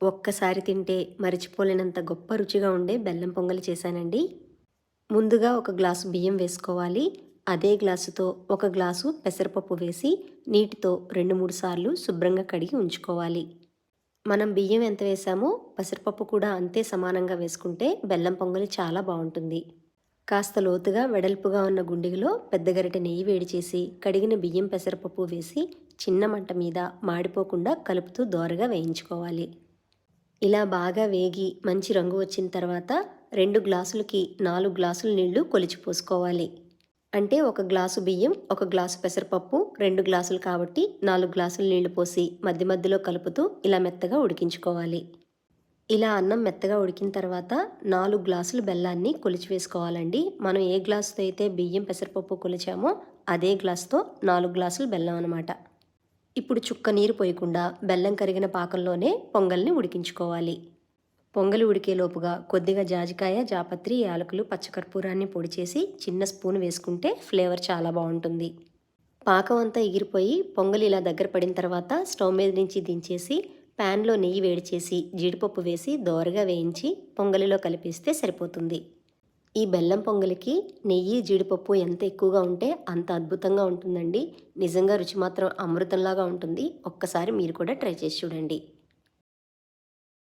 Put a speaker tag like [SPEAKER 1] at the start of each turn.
[SPEAKER 1] ఒక్కసారి తింటే మరిచిపోలేనంత గొప్ప రుచిగా ఉండే బెల్లం పొంగలి చేశానండి. ముందుగా ఒక గ్లాసు బియ్యం వేసుకోవాలి. అదే గ్లాసుతో ఒక గ్లాసు పెసరపప్పు వేసి నీటితో రెండు మూడు సార్లు శుభ్రంగా కడిగి ఉంచుకోవాలి. మనం బియ్యం ఎంత వేసామో పెసరపప్పు కూడా అంతే సమానంగా వేసుకుంటే బెల్లం పొంగలి చాలా బాగుంటుంది. కాస్త లోతుగా వెడల్పుగా ఉన్న గుండిగలో పెద్ద గరిట నెయ్యి వేడి చేసి కడిగిన బియ్యం పెసరపప్పు వేసి చిన్న మంట మీద మాడిపోకుండా కలుపుతూ దోరగా వేయించుకోవాలి. ఇలా బాగా వేగి మంచి రంగు వచ్చిన తర్వాత రెండు గ్లాసులకి నాలుగు గ్లాసుల నీళ్ళు కొలిచి పోసుకోవాలి. అంటే ఒక గ్లాసు బియ్యం ఒక గ్లాసు పెసరపప్పు రెండు గ్లాసులు కాబట్టి నాలుగు గ్లాసులు నీళ్ళు పోసి మధ్య మధ్యలో కలుపుతూ ఇలా మెత్తగా ఉడికించుకోవాలి. ఇలా అన్నం మెత్తగా ఉడికిన తర్వాత నాలుగు గ్లాసులు బెల్లాన్ని కొలిచి వేసుకోవాలండి. మనం ఏ గ్లాసుతో అయితే బియ్యం పెసరపప్పు కొలిచామో అదే గ్లాసుతో నాలుగు గ్లాసులు బెల్లం అనమాట ఇప్పుడు చుక్క నీరు పోయకుండా బెల్లం కరిగిన పాకంలోనే పొంగల్ని ఉడికించుకోవాలి. పొంగలి ఉడికేలోపుగా కొద్దిగా జాజికాయ జాపత్రి యాలకులు పచ్చకర్పూరాన్ని పొడి చేసి చిన్న స్పూన్ వేసుకుంటే ఫ్లేవర్ చాలా బాగుంటుంది. పాకం అంతా ఎగిరిపోయి పొంగలి ఇలా దగ్గర పడిన తర్వాత స్టవ్ మీద నుంచి దించేసి ప్యాన్లో నెయ్యి వేడి చేసి జీడిపప్పు వేసి దోరగా వేయించి పొంగలిలో కలిపిస్తే సరిపోతుంది. ఈ బెల్లం పొంగలికి నెయ్యి జీడిపప్పు ఎంత ఎక్కువగా ఉంటే అంత అద్భుతంగా ఉంటుందండి. నిజంగా రుచి మాత్రం అమృతంలాగా ఉంటుంది. ఒక్కసారి మీరు కూడా ట్రై చేసి చూడండి.